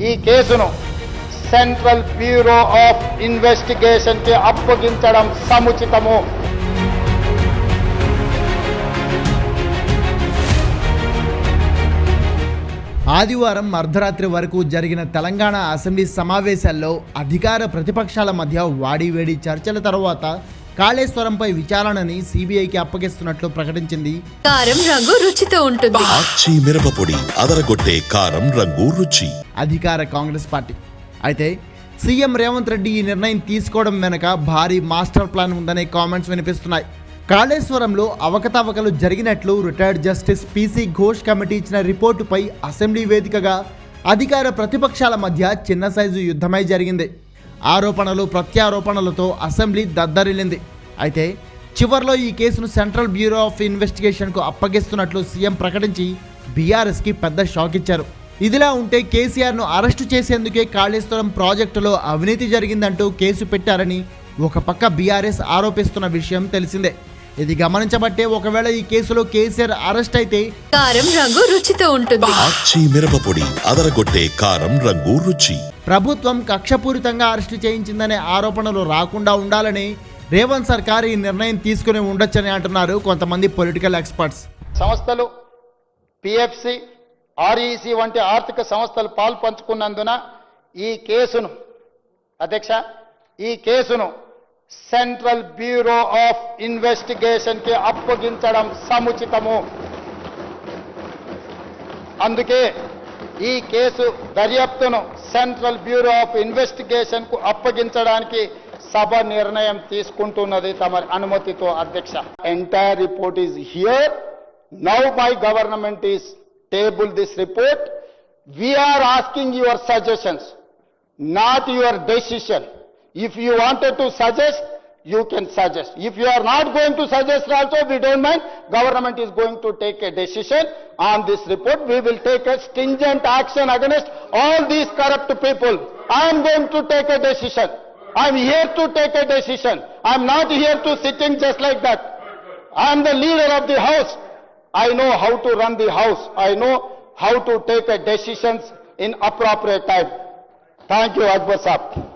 ఈ కేసును central bureau of ఇన్వెస్టిగేషన్కి అప్పగించడం సముచితము. ఆదివారం అర్ధరాత్రి వరకు జరిగిన తెలంగాణ అసెంబ్లీ సమావేశాల్లో అధికార ప్రతిపక్షాల మధ్య వాడివేడి చర్చల తర్వాత కాళేశ్వరంపై విచారణని సిబిఐకి అప్పగిస్తున్నట్లు ప్రకటించింది. కారం రంగు రుచితో ఉంటుంది. ఆచి మిరపపొడి అదరగొట్టే కారం రంగు రుచి. అధికార కాంగ్రెస్ పార్టీ. అయితే సీఎం రేవంత్ రెడ్డి ఈ నిర్ణయం తీసుకోవడం వెనుక భారీ మాస్టర్ ప్లాన్ ఉందనే కామెంట్స్ వినిపిస్తున్నాయి. కాళేశ్వరంలో అవకతవకలు జరిగినట్లు retired justice PC Ghosh committee ఇచ్చిన రిపోర్టుపై అసెంబ్లీ వేదికగా అధికార ప్రతిపక్షాల మధ్య చిన్న సైజు యుద్ధమై జరిగింది. ఆరోపణలు ప్రత్యారోపణలతో అసెంబ్లీ దద్దరిల్లింది. అయితే చివర్లో ఈ కేసును సెంట్రల్ బ్యూరో ఆఫ్ ఇన్వెస్టిగేషన్కు అప్పగిస్తున్నట్లు సీఎం ప్రకటించి బీఆర్ఎస్కి పెద్ద షాక్ ఇచ్చారు. ఇదిలా ఉంటే కేసీఆర్ను అరెస్టు చేసేందుకే కాళేశ్వరం ప్రాజెక్టులో అవినీతి జరిగిందంటూ కేసు పెట్టారని ఒక పక్క బీఆర్ఎస్ ఆరోపిస్తున్న విషయం తెలిసిందే. ఇది గమనించబట్టే ఒకవేళ ఈ కేసులో కేసీఆర్ అరెస్ట్ అయితే కారం రంగు రుచితో ఉంటుంది. మిరపపొడి అదరగొట్టే కారం రంగు రుచి. ప్రభుత్వం కక్షపూరితంగా అరెస్టు చేయించిందనే ఆరోపణలు రాకుండా ఉండాలని రేవంత్ సర్కార్ ఈ నిర్ణయం తీసుకుని ఉండొచ్చని అంటున్నారు కొంతమంది పొలిటికల్ ఎక్స్పర్ట్స్ సంస్థలు పిఎఫ్సి ఆర్ఈసి వంటి ఆర్థిక సంస్థలు పాలు పంచుకున్నందున ఈ కేసును అధ్యక్ష ఈ కేసును సెంట్రల్ బ్యూరో ఆఫ్ ఇన్వెస్టిగేషన్కి అప్పగించడం సముచితము. అందుకే ఈ కేసు దర్యాప్తును సెంట్రల్ బ్యూరో ఆఫ్ ఇన్వెస్టిగేషన్కు అప్పగించడానికి సభ నిర్ణయం తీసుకుంటున్నది తమ అనుమతితో అధ్యక్ష. Entire report is here now my government is table this report we are asking your suggestions not your decision If you wanted to suggest, you can suggest. If you are not going to suggest also, we don't mind. Government is going to take a decision on this report. We will take a stringent action against all these corrupt people. I am going to take a decision. I am here to take a decision. I am not here to sitting just like that. I am the leader of the house. I know how to run the house. I know how to take a decisions in appropriate time. Thank you, Akbar Saab.